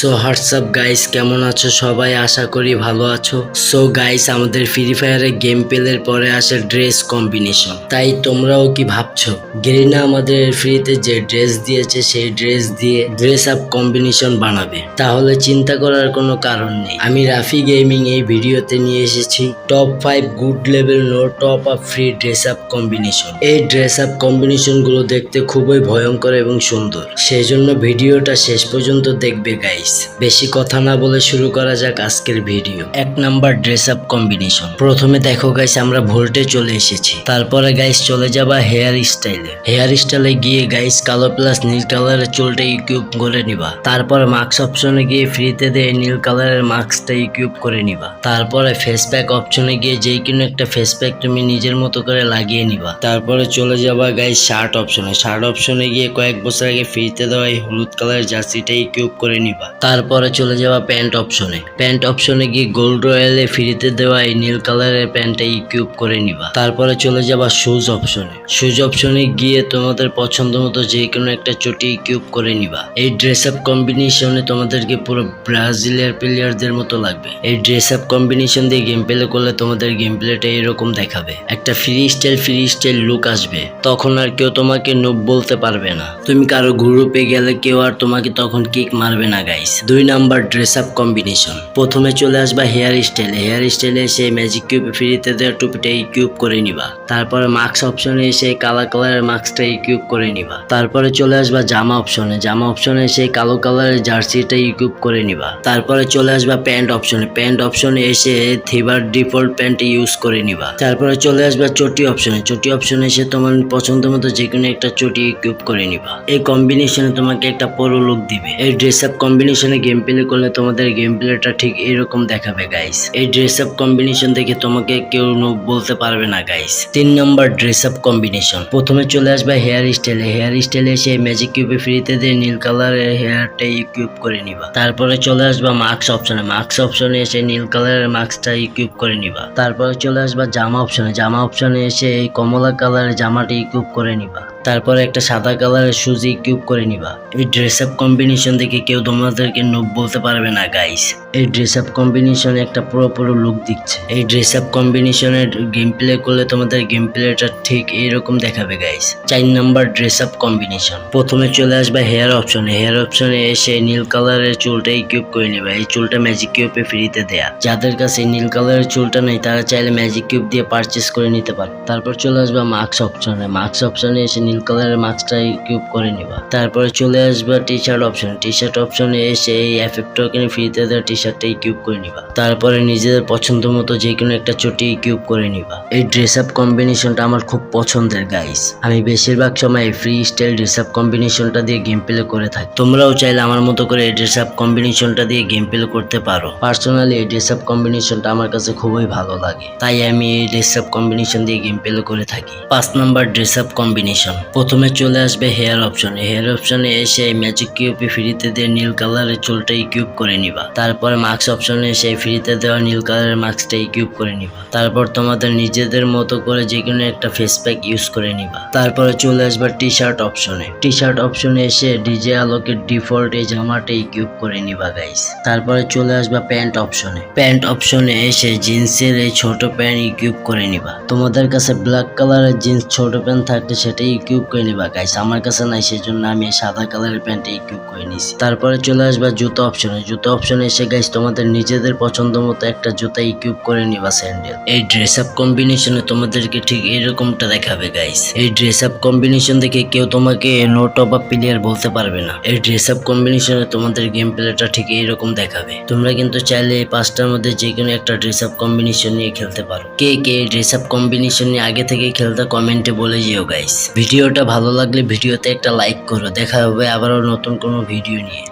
So WhatsApp guys কেমন আছো সবাই? আশা করি ভালো আছো। সো গাইস আমাদের ফ্রি ফায়ারে গেম পেলের পরে আসে ড্রেস কম্বিনেশন তাই তোমরাও কি ভাবছ? গেরিনা আমাদের ফ্রিতে যে ড্রেস দিয়েছে, সেই ড্রেস দিয়ে ড্রেস আপ কম্বিনেশন বানাবে। তাহলে চিন্তা করার কোনো কারণ নেই। আমি রাফি গেমিং এই ভিডিওতে নিয়ে এসেছি। Top five good level no top up free dress up combination এই ড্রেস আপ কম্বিনেশনগুলো দেখতে খুবই ভয়ঙ্কর এবং সুন্দর। সেই জন্য ভিডিওটা শেষ পর্যন্ত দেখবে গাইস বেশি কথা না বলে শুরু করা যাক আজকের ভিডিও। এক নাম্বার ড্রেস আপ কম্বিনেশন প্রথমে দেখো গাইস আমরা ভোল্টে চলে এসেছি। তারপরে গাইস চলে যাবা হেয়ার স্টাইলে হেয়ার স্টাইলে গিয়ে গাইস কালো প্লাস নীল কালারের চুলটা ইকুইপ করে নিবা। তারপরে মাস্ক অপশনে গিয়ে ফ্রিতে দিয়ে নীল কালারের মাস্কটা ইকুইপ করে নিবা। তারপরে ফেস প্যাক অপশনে গিয়ে যেই কোনো একটা ফেস প্যাক তুমি নিজের মতো করে লাগিয়ে নিবা। তারপরে চলে যাবা গাইস শার্ট অপশনে শার্ট অপশনে গিয়ে কয়েক বছর আগে ফ্রিতে দেওয়া এই হলুদ কালারের জার্সিটা ইকুইপ করে নিবা। তারপরে চলে যাওয়া প্যান্ট অপশনে। প্যান্ট অপশনে গিয়ে গোল্ড রয়্যালে ফ্রিতে দেওয়া এই নীল কালারের প্যান্টটা ইকুইপ করে নিবা। তারপরে চলে যাবা শুজ অপশনে শুজ অপশনে গিয়ে তোমাদের পছন্দ মতো যে কোনো একটা চটি ইকুইপ করে নিবা। এই ড্রেস আপ কম্বিনেশনে তোমাদেরকে পুরো ব্রাজিলিয়ার প্লেয়ারদের মতো লাগবে। এই ড্রেস আপ কম্বিনেশন দিয়ে গেম প্লে করলে তোমাদের গেম প্লেটা এরকম দেখাবে। একটা free style free style look আসবে। তখন আর কেউ তোমাকে নুব বলতে পারবে না। তুমি কারও গ্রুপে গেলে কেউ আর তোমাকে তখন কিক মারবে না গাইস দুই নাম্বার ড্রেস আপ কম্বিনেশন প্রথমে চলে আসবা হেয়ার স্টাইলে হেয়ার স্টাইলে এসে ম্যাজিক কিউব ফ্রিতে দেওয়া টুপিটা কিউব করে নিবা। তারপরে মাস্ক অপশনে এসে কালো কালারের মাস্কটা কিউব করে নিবা। তারপরে চলে আসবা জামা অপশনে জামা অপশনে এসে কালো কালারের জার্সিটা কিউব করে নিবা। তারপরে চলে আসবা প্যান্ট অপশনে প্যান্ট অপশনে এসে থিবার ডিফল্ট প্যান্ট ইউজ করে নিবা। তারপরে চলে আসবা চটি অপশনে চটি অপশনে এসে তোমার পছন্দ মতো যে কোনো একটা চটি কিউব করে নিবা। এই কম্বিনেশনে তোমাকে একটা পুরো লুক দিবে। এই ড্রেস আপ কম্বিনেশনে গেম প্লে করলে তোমাদের গেম প্লেটা ঠিক এরকম দেখাবে গাইস এই ড্রেস আপ কম্বিনেশন দেখে তোমাকে কেউ বলতে পারবে না গাইস তিন নম্বর ড্রেস আপ কম্বিনেশন প্রথমে চলে আসবে হেয়ার স্টাইলে হেয়ার স্টাইলে এসে ম্যাজিক কিউবে ফ্রিতে দিয়ে নীল কালারের হেয়ারটা ইকুইপ করে নিবা। তারপরে চলে আসবা মাস্ক অপশনে মাস্ক অপশনে এসে নীল কালারের মাস্কটা ইকুইপ করে নিবা। তারপরে চলে আসবা জামা অপশনে জামা অপশনে এসে এই কমলা কালারের জামাটা ইকুইপ করে নিবা। তারপরে একটা সাদা কালারের সুজি কিউব করে নিবা। এই ড্রেস আপ কম্বিনেশন দেখে কেউ তোমাদেরকে নোভ বলতে পারবে না গাইস এই ড্রেস আপ কম্বিনেশন একটা পুরো পুরো লুক দিচ্ছে। এই ড্রেস আপ কম্বিনেশনের গেম প্লে করলে তোমাদের গেম প্লেটা ঠিক এইরকম দেখাবে গাইস চার নাম্বার ড্রেস আপ কম্বিনেশন প্রথমে চলে আসবে হেয়ার অপশনে হেয়ার অপশনে এসে নীল কালারের চুলটা কিউব করে নেবে। এই চুলটা ম্যাজিক কিউবে ফ্রিতে দেয়া। যাদের কাছে নীল কালারের চুলটা নেই, তারা চাইলে ম্যাজিক কিউব দিয়ে পারচেস করে নিতে পারো। তারপর চলে আসবে মাস্ক অপশনে মাস্ক অপশনে এসে নীল কালারের মাস্কটা কিউব করে নিবা। তারপরে চলে আসবে T shirt option T shirt অপশনে এসে এই এফেক্ট টোকেন ফ্রিতে দেওয়া টি শার্টটা কিউব করে নিবা। তারপরে নিজেদের পছন্দ মতো যে কোনো একটা চটি কিউব করে নিবা। এই ড্রেস আপ কম্বিনেশনটা আমার খুব পছন্দের গাইস আমি বেশিরভাগ সময় ফ্রি স্টাইল ড্রেস আপ কম্বিনেশনটা দিয়ে গেম প্লে করে থাকি। তোমরাও চাইলে আমার মতো করে এই ড্রেস আপ কম্বিনেশনটা দিয়ে গেম প্লে করতে পারো। পার্সোনালি এই ড্রেস আপ কম্বিনেশনটা আমার কাছে খুবই ভালো লাগে। তাই আমি এই ড্রেস আপ কম্বিনেশন দিয়ে গেম প্লে করে থাকি। পাঁচ নাম্বার ড্রেস আপ কম্বিনেশন প্রথমে চলে আসবে হেয়ার অপশনে হেয়ার অপশনে এসে ম্যাজিক কিউপি ফ্রিতে দিয়ে নীল কালারের চুলটা কিউব করে নিবা। তারপরে মাস্ক অপশনে এসে ফ্রিতে দেওয়া নীল কালারের মাস্কটা ইকুইপ করে নিবা। তারপর তোমাদের নিজেদের মতো করে যে কোনো একটা ফেস প্যাক ইউজ করে নিবা। তারপরে চলে আসবে টি শার্ট অপশনে টি শার্ট অপশনে এসে ডিজে আলোকের ডিফল্ট এই জামাটা ইকুইপ করে নিবা গাইস তারপরে চলে আসবে প্যান্ট অপশনে প্যান্ট অপশনে এসে জিন্সের এই ছোট প্যান্ট ইকুইপ করে নিবা। তোমাদের কাছে ব্ল্যাক কালারের জিন্স ছোট প্যান্ট থাকলে সেটাই কিউব করে নিবা গাইস আমার কাছে নাই, সেজন্য আমি সাদা কালারের প্যান্টটা কিউব করে নিছি। তারপরে চলে আসবে জুতো অপশনে জুতো অপশনে এসে গাইস তোমাদের নিজেদের পছন্দ মতো একটা জুতা ইকুইপ করে নিবা, স্যান্ডেল। এই ড্রেস আপ কম্বিনেশনে তোমাদেরকে ঠিক এরকমটা দেখাবে গাইস এই ড্রেস আপ কম্বিনেশন দেখে কেউ তোমাকে নো টপ আপ প্লেয়ার বলতে পারবে না। এই ড্রেস আপ কম্বিনেশনে তোমাদের গেম প্লেটা ঠিক এরকম দেখাবে। তোমরা কিন্তু চাইলে এই পাঁচটার মধ্যে যে কোনো একটা ড্রেস আপ কম্বিনেশন নিয়ে খেলতে পারো। কে কে এই ড্রেস আপ কম্বিনেশন নিয়ে আগে থেকে খেলতে কমেন্টে বলে যেও গাইস ভিডিওটা ভালো লাগলে ভিডিওতে একটা লাইক করো। দেখা হবে আবারও নতুন কোনো ভিডিও নিয়ে।